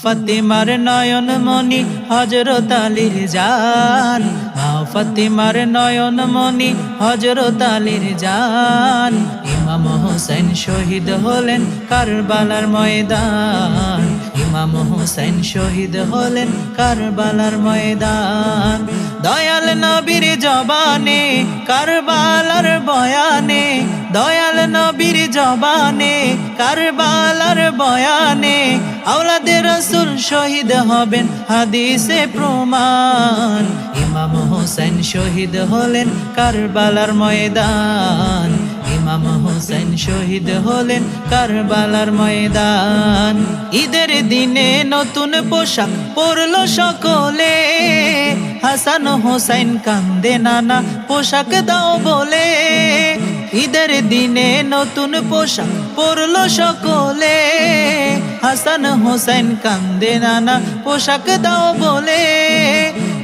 ফাতিমার নয়ন মনি হজরত আলীর জান। মা ফতিমার নয়ন মনি হজরত আলীর জান। ইমাম হোসেন শহীদ হলেন কারবালার ময়দান। ইমাম হোসেন শহীদ হলেন কারবালার ময়দান। দয়াল নবীর জবানে, কারবালার বয়ানে, দয়াল নবীর জবানে, কারবালার বয়ানে আওলাদের রসুল শহীদ হবেন হাদিসে প্রমাণ। ইমাম হোসেন শহীদ হলেন কারবালার ময়দান। শহীদ হলেন কারবালার ময়দান। ঈদের দিনে নতুন পোশাক পরলো সকলে। হাসান হোসেন কান্দে নানা পোশাক দাও বলে। ঈদের দিনে নতুন পোশাক পরলো সকলে। হাসান হোসেন কান্দে নানা পোশাক দাও বলে।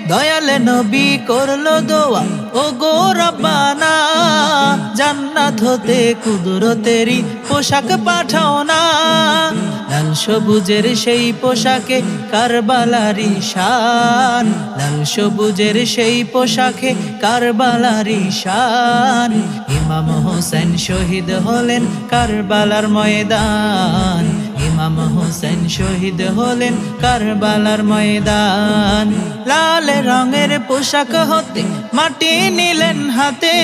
দয়াল নবী করল দোয়া ও গো রব্বানা। জান্নাত হতে কুদরতেরই পোশাক পাঠাও না। লাল সবুজের সেই পোশাকে কারবালারি শান লাল সবুজের সেই পোশাকে কারবালারি শান ইমাম হোসেন শহীদ হলেন কারবালার ময়দান। ইমাম হোসেন শহীদ হলেন কারবালার ময়দান। লাল রঙের পোশাক হতে মাটি নিলেন হাতে,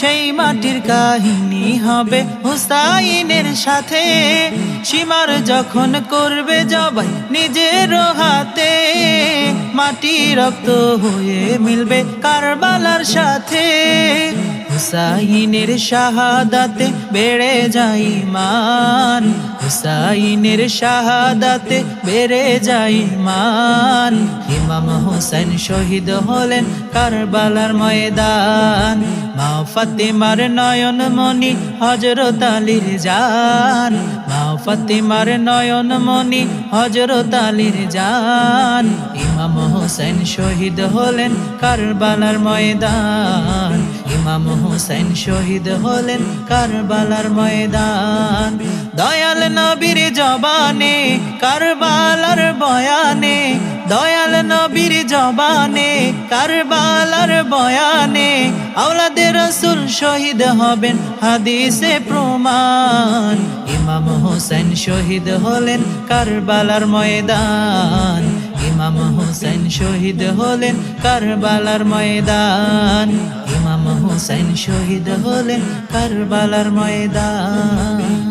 সেই মাটির কাহিনী হবে হুসাইনের সাথে। সীমার যখন করবে জবাই নিজের হাতে, মাটি রক্ত হয়ে মিলবে কারবালার সাথে। হুসাইনের শাহাদাতে বেড়ে যাই মান। হুসাইনের শাহাদাতে বেড়ে যাই মান। ইমাম হোসেন শহীদ হলেন কারবালার ময়দান। মা ফাতিমার নয়ন মনি হজরত আলীর জান। মা ফাতিমার নয়ন মনি হজরত আলীর জান। ইমাম হোসেন শহীদ হলেন কারবালার ময়দান। ইমাম হোসেন শহীদ হলেন কারবালার ময়দান। দয়াল নবীর জবানে, কারবালার বয়ানে, দয়াল নবীর জবানে, কারবালার বয়ানে আওলাদে রসুল শহীদ হবেন হাদিসে প্রমাণ। ইমাম হোসেন শহীদ হলেন কারবালার ময়দান। ইমাম হোসেন শহীদ হলেন কারবালার ময়দান। হোসেন শহীদ হলেন কারবালার ময়দান।